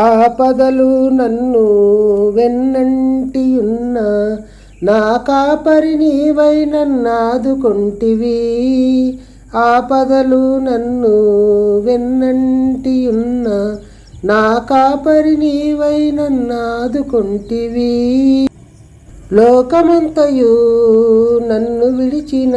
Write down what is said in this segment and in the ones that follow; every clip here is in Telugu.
ఆపదలు నన్ను వెన్నంటియున్న నా కాపరి నీవై నన్నాదుకొంటివి ఆపదలు నన్ను వెన్నంటియున్న నా కాపరి నీవై నన్నాదుకొంటివి లోకమంతయు నన్ను విడిచిన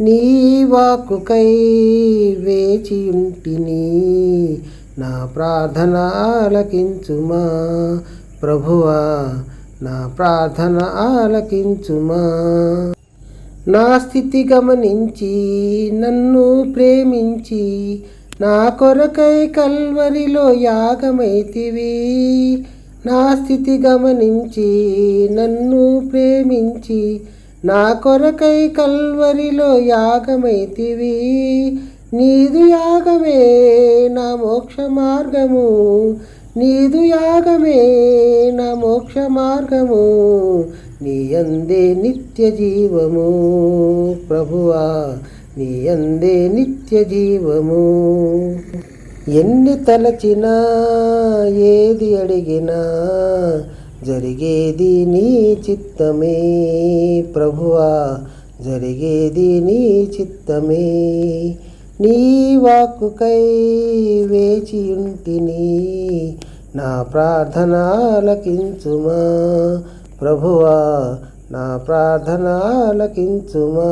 నీ వాక్కుకై వేచి నా ప్రార్థన ఆలకించుమా ప్రభువా నా ప్రార్థన ఆలకించుమా నా స్థితి గమనించి నన్ను ప్రేమించి నా కొరకై కల్వరిలో యాగమైతివి. నా స్థితి గమనించి నన్ను ప్రేమించి నా కొరకై కల్వరిలో యాగమైతివి. నీదు యాగమే నా మోక్ష మార్గము. నీదు యాగమే నా మోక్ష మార్గము. నీ అందే నిత్య జీవము. ప్రభువా నీ అందే నిత్య జీవము. ఎన్ని తలచినా ఏది అడిగినా జరిగేది నీ చిత్తమే ప్రభువా జరిగేది నీ చిత్తమే. నీ వాక్కుకై వేచి ఉంటిని నా ప్రార్థన ఆలకించుమా ప్రభువా నా ప్రార్థన ఆలకించుమా